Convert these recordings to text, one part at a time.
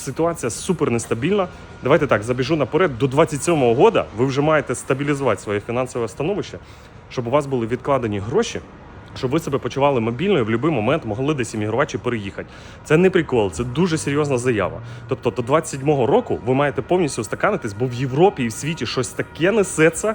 ситуація супер нестабільна. Давайте так, забіжу наперед. До 27-го года ви вже маєте стабілізувати своє фінансове становище, щоб у вас були відкладені гроші. Щоб ви себе почували мобільно і в будь-який момент могли десь іммігрувати чи переїхати. Це не прикол, це дуже серйозна заява. Тобто до 27-го року ви маєте повністю устаканитись, бо в Європі і в світі щось таке несеться.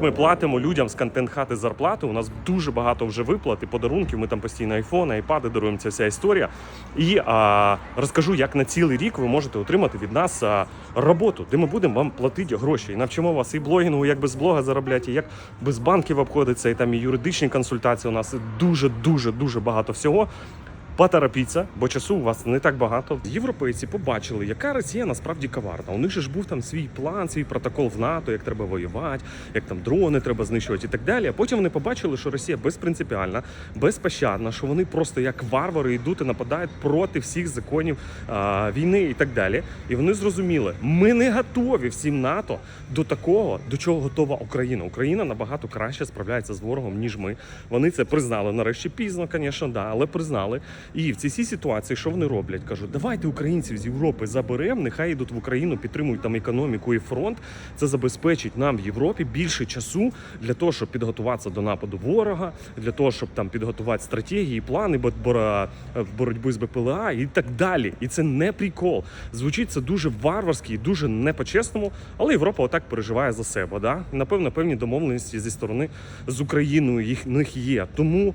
ми платимо людям з контент хати зарплати. У нас дуже багато вже виплат і подарунків. Ми там постійно айфони, айпади даруємо ця вся історія. І а, розкажу, як на цілий рік ви можете отримати від нас а, роботу, де ми будемо вам платити гроші. І навчимо вас і блогінгу, як без блога заробляти, і як без банків обходиться, і там і юридичні консультації. У нас дуже дуже дуже багато всього. Поторопіться, бо часу у вас не так багато. Європейці побачили, яка Росія насправді коварна. У них же ж був там свій план, свій протокол в НАТО, як треба воювати, як там дрони треба знищувати і так далі. А потім вони побачили, що Росія безпринципіальна, безпощадна, що вони просто як варвари йдуть і нападають проти всіх законів а, війни і так далі. І вони зрозуміли, ми не готові всім НАТО до такого, до чого готова Україна. Україна набагато краще справляється з ворогом, ніж ми. Вони це признали. Нарешті пізно, звісно, да, але признали. І в цій ситуації, що вони роблять? Кажуть, давайте українців з Європи заберемо, нехай йдуть в Україну, підтримують там економіку і фронт. Це забезпечить нам в Європі більше часу для того, щоб підготуватися до нападу ворога, для того, щоб там підготувати стратегії, плани бо- бора- в з БПЛА і так далі. І це не прикол. Звучить це дуже варварськи і дуже не по-чесному, але Європа отак переживає за себе. Да? Напевно, певні домовленості зі сторони з Україною їх них є. Тому.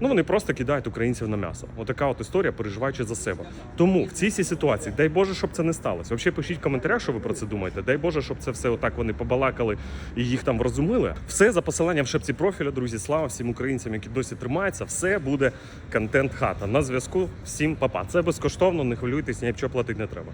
ну вони просто кидають українців на м'ясо. Отака от історія, переживаючи за себе. Тому в цій ситуації, дай Боже, щоб це не сталося. Взагалі пишіть в коментарях, що ви про це думаєте. Дай Боже, щоб це все отак вони побалакали і їх там врозумили. Все за посиланням в шепці профіля, друзі. Слава всім українцям, які досі тримаються. Все буде контент хата. На зв'язку. Всім папа. Це безкоштовно, не хвилюйтесь, ні що платити не треба.